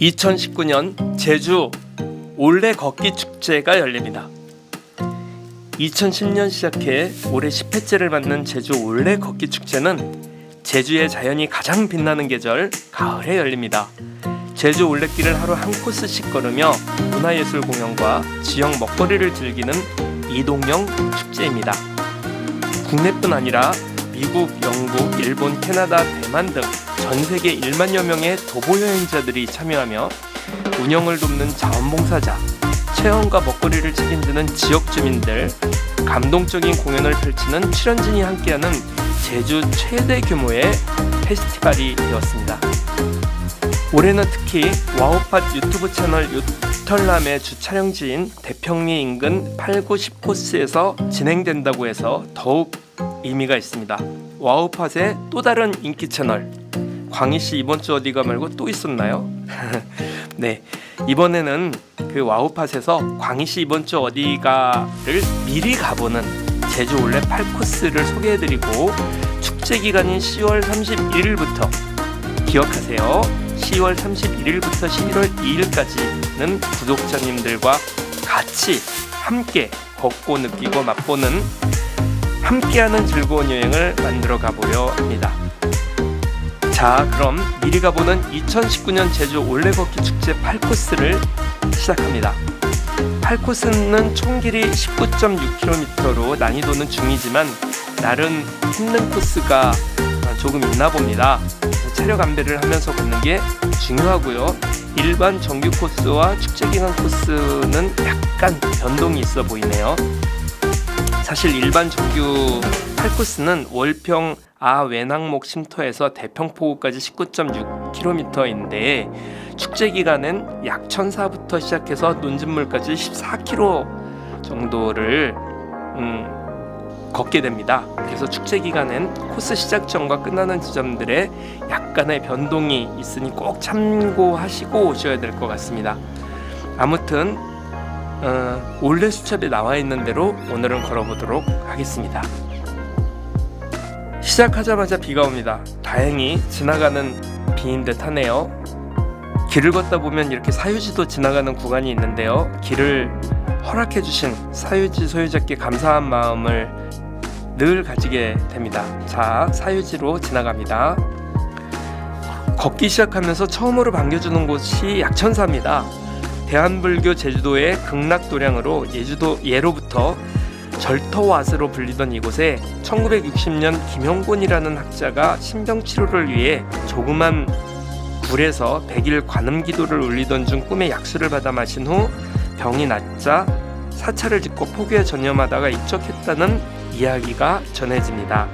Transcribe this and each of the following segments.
2019년 제주 올레 걷기 축제가 열립니다. 2010년 시작해 올해 10회째를 맞는 제주 올레 걷기 축제는 제주의 자연이 가장 빛나는 계절 가을에 열립니다. 제주 올레길을 하루 한 코스씩 걸으며 문화예술 공연과 지역 먹거리를 즐기는 이동형 축제입니다. 국내뿐 아니라 미국, 영국, 일본, 캐나다, 대만 등 전 세계 1만여 명의 도보 여행자들이 참여하며 운영을 돕는 자원봉사자, 체험과 먹거리를 책임지는 지역 주민들, 감동적인 공연을 펼치는 출연진이 함께하는 제주 최대 규모의 페스티벌이 되었습니다. 올해는 특히 와우팟 유튜브 채널 유털남의 주 촬영지인 대평리 인근 8, 9, 10코스에서 진행된다고 해서 더욱 의미가 있습니다. 와우팟의 또 다른 인기 채널 광희 씨 이번 주 어디가 말고 또 있었나요? 네 이번에는 그 와우팟에서 광희 씨 이번 주 어디가를 미리 가보는 제주 올레 8코스를 소개해드리고 축제 기간인 10월 31일부터 기억하세요. 10월 31일부터 11월 2일까지는 구독자님들과 같이 함께 걷고 느끼고 맛보는 함께하는 즐거운 여행을 만들어 가보려 합니다. 자, 그럼 미리 가 보는 2019년 제주 올레 걷기 축제 8코스를 시작합니다. 8코스는 총 길이 19.6km로 난이도는 중이지만 나름 힘든 코스가 조금 있나 봅니다. 체력 안배를 하면서 걷는 게 중요하고요. 일반 정규 코스와 축제 기간 코스는 약간 변동이 있어 보이네요. 사실 일반 정규 8코스는 월평 아 외낭목 쉼터에서 대평포구까지 19.6km인데 축제 기간엔 약천사부터 시작해서 논진물까지 14km 정도를 음, 걷게 됩니다. 그래서 축제 기간엔 코스 시작 전과 끝나는 지점들에 약간의 변동이 있으니 꼭 참고하시고 오셔야 될 것 같습니다. 아무튼 어, 올레 수첩에 나와 있는 대로 오늘은 걸어보도록 하겠습니다. 시작하자마자 비가 옵니다. 다행히 지나가는 비인 듯 하네요. 길을 걷다 보면 이렇게 사유지도 지나가는 구간이 있는데요. 길을 허락해 주신 사유지 소유자께 감사한 마음을 늘 가지게 됩니다. 자, 사유지로 지나갑니다. 걷기 시작하면서 처음으로 반겨주는 곳이 약천사입니다. 대한불교 제주도의 극락도량으로 예주도 예로부터 절터와스로 불리던 이곳에 1960년 김영곤이라는 학자가 신병 치료를 위해 조그만 굴에서 100일 관음 기도를 올리던 중 꿈에 약수를 받아 마신 후 병이 낫자 사찰을 짓고 포교에 전념하다가 입적했다는 이야기가 전해집니다.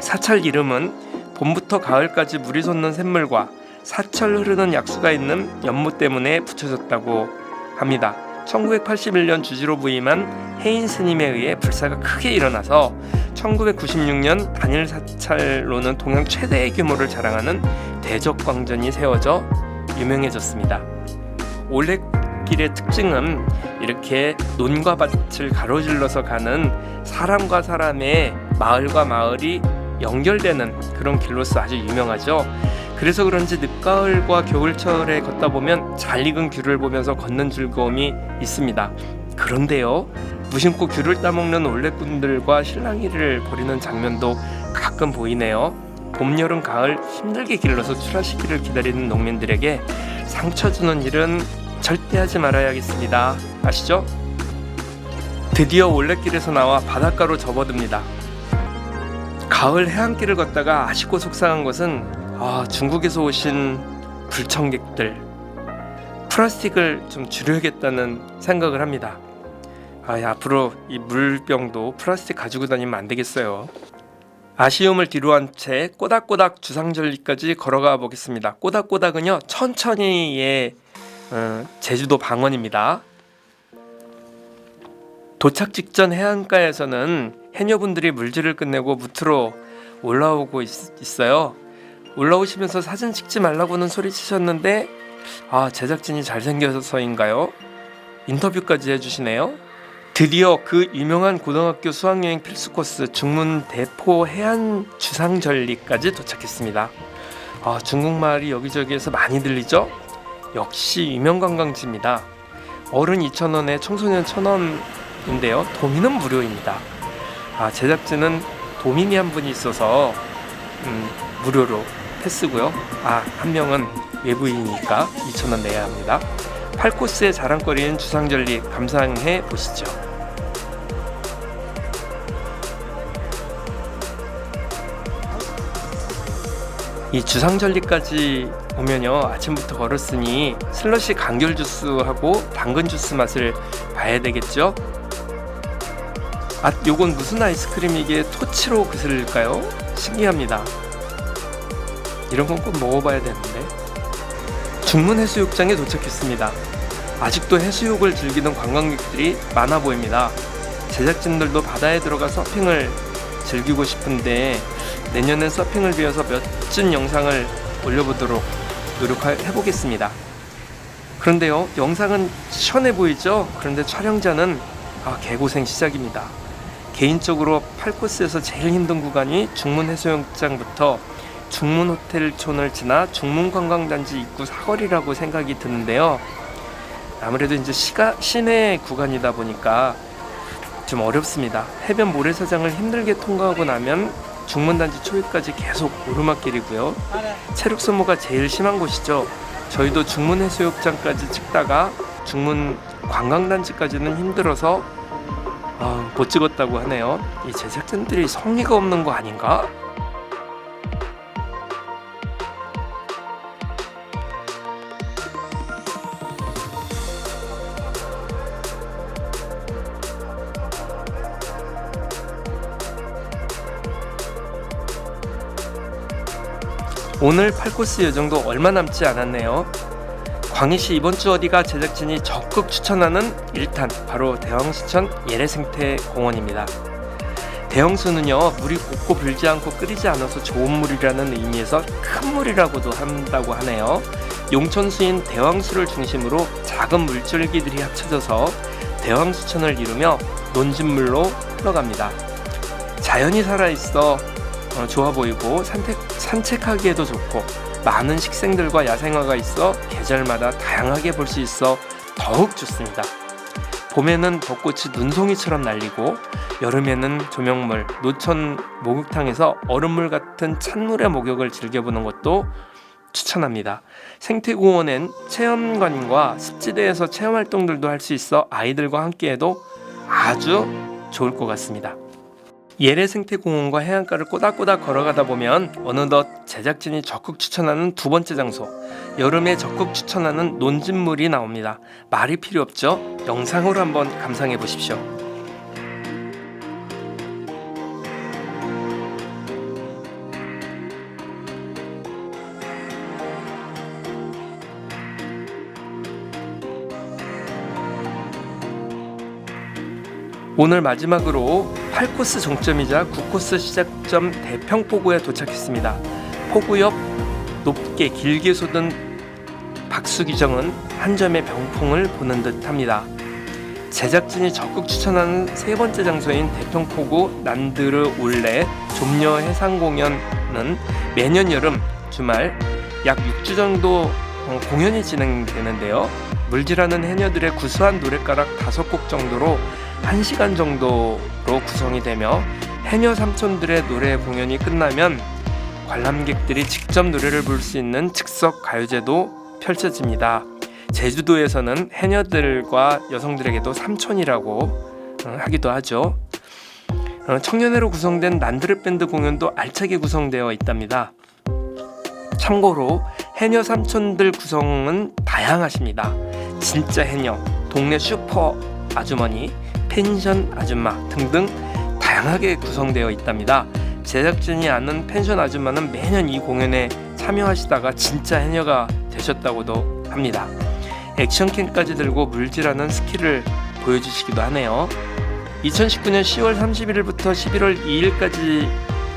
사찰 이름은 봄부터 가을까지 물이 솟는 샘물과 사철 흐르는 약수가 있는 연못 때문에 붙여졌다고 합니다. 1981년 주지로 부임한 해인 스님에 의해 불사가 크게 일어나서 1996년 단일 사찰로는 동양 최대의 규모를 자랑하는 대적광전이 세워져 유명해졌습니다. 올레길의 특징은 이렇게 논과 밭을 가로질러서 가는 사람과 사람의 마을과 마을이 연결되는 그런 길로서 아주 유명하죠. 그래서 그런지 늦가을과 겨울철에 걷다 보면 잘 익은 귤을 보면서 걷는 즐거움이 있습니다. 그런데요, 무심코 귤을 따먹는 올레꾼들과 실랑이를 벌이는 장면도 가끔 보이네요. 봄, 여름, 가을 힘들게 길러서 출하시기를 기다리는 농민들에게 상처 주는 일은 절대 하지 말아야겠습니다. 아시죠? 드디어 올레길에서 나와 바닷가로 접어듭니다. 가을 해안길을 걷다가 아쉽고 속상한 것은 아, 중국에서 오신 불청객들 플라스틱을 좀 줄여야겠다는 생각을 합니다. 아, 앞으로 이 물병도 플라스틱 가지고 다니면 안 되겠어요. 아쉬움을 뒤로한 채 꼬닥꼬닥 주상절리까지 걸어가 보겠습니다. 꼬닥꼬닥은요 천천히의 어, 제주도 방언입니다. 도착 직전 해안가에서는 해녀분들이 물질을 끝내고 무트로 올라오고 있, 있어요. 올라오시면서 사진 찍지 말라고는 소리치셨는데 아 제작진이 잘생겨서인가요? 인터뷰까지 해주시네요. 드디어 그 유명한 고등학교 수학여행 필수 코스 중문 대포 해안 주상절리까지 도착했습니다. 아, 중국말이 여기저기에서 많이 들리죠? 역시 유명 관광지입니다. 어른 2,000원에 청소년 1,000원인데요. 도민은 무료입니다. 아, 제작진은 도민이 한 분이 있어서 음, 무료로 패스고요. 아, 한 명은 외부인이니까 2,000원 내야 합니다. 8코스의 자랑거리인 주상절리 감상해 보시죠. 이 주상절리까지 오면요 아침부터 걸었으니 슬러시 간결 주스하고 당근 주스 맛을 봐야 되겠죠? 아 요건 무슨 아이스크림이기에 토치로 그슬릴까요? 신기합니다. 이런 건 꼭 먹어봐야 되는데. 중문 해수욕장에 도착했습니다. 아직도 해수욕을 즐기는 관광객들이 많아 보입니다. 제작진들도 바다에 들어가 서핑을 즐기고 싶은데 내년엔 서핑을 위해서 멋진 영상을 올려보도록 노력해 보겠습니다. 그런데요, 영상은 시원해 보이죠? 그런데 촬영자는 아, 개고생 시작입니다. 개인적으로 8코스에서 제일 힘든 구간이 중문 해수욕장부터 중문 호텔촌을 지나 중문 관광단지 입구 사거리라고 생각이 드는데요. 아무래도 이제 시가, 시내 구간이다 보니까 좀 어렵습니다. 해변 모래사장을 힘들게 통과하고 나면 중문단지 초입까지 계속 오르막길이고요. 체력 소모가 제일 심한 곳이죠. 저희도 중문 해수욕장까지 찍다가 중문 관광단지까지는 힘들어서 아, 못 찍었다고 하네요. 이 제작진들이 성의가 없는 거 아닌가? 오늘 8코스 여정도 얼마 남지 않았네요. 광희시 이번 주 어디가 제작진이 적극 추천하는 1탄 바로 대왕시천 예래생태 공원입니다. 대형수는요 물이 곱고 불지 않고 끓이지 않아서 좋은 물이라는 의미에서 큰 물이라고도 한다고 하네요. 용천수인 대왕수를 중심으로 작은 물줄기들이 합쳐져서 대왕수천을 이루며 논진물로 흘러갑니다. 자연이 살아있어 어, 좋아 보이고 산책, 산책하기에도 좋고 많은 식생들과 야생화가 있어 계절마다 다양하게 볼 수 있어 더욱 좋습니다. 봄에는 벚꽃이 눈송이처럼 날리고 여름에는 조명물, 노천 목욕탕에서 얼음물 같은 찬물의 목욕을 즐겨보는 것도 추천합니다. 생태공원엔 체험관과 습지대에서 체험 활동들도 할 수 있어 아이들과 함께해도 아주 좋을 것 같습니다. 예래 생태공원과 해안가를 꼬닥꼬닥 걸어가다 보면 어느덧 제작진이 적극 추천하는 두 번째 장소 여름에 적극 추천하는 논진물이 나옵니다. 말이 필요 없죠? 영상으로 한번 감상해 보십시오. 오늘 마지막으로 8코스 종점이자 9코스 시작점 대평포구에 도착했습니다. 포구 옆 높게 길게 솟은 박수기정은 한 점의 병풍을 보는 듯합니다. 제작진이 적극 추천하는 세 번째 장소인 대평포구 난드르 올레 좀녀 해상 공연은 매년 여름 주말 약 6주 정도 어, 공연이 진행되는데요. 물질하는 해녀들의 구수한 노랫가락 다섯 곡 정도로 1시간 정도로 구성이 되며 해녀 삼촌들의 노래 공연이 끝나면 관람객들이 직접 노래를 부를 수 있는 즉석 가요제도 펼쳐집니다. 제주도에서는 해녀들과 여성들에게도 삼촌이라고 어, 하기도 하죠. 어, 청년회로 구성된 난드르 밴드 공연도 알차게 구성되어 있답니다. 참고로 해녀 삼촌들 구성은 다양하십니다. 진짜 해녀, 동네 슈퍼 아주머니, 펜션 아줌마 등등 다양하게 구성되어 있답니다. 제작진이 아는 펜션 아줌마는 매년 이 공연에 참여하시다가 진짜 해녀가 되셨다고도 합니다. 액션캠까지 들고 물질하는 스킬을 보여주시기도 하네요. 2019년 10월 31일부터 11월 2일까지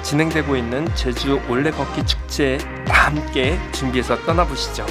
진행되고 있는 제주 올레 걷기 축제에 다 함께 준비해서 떠나보시죠.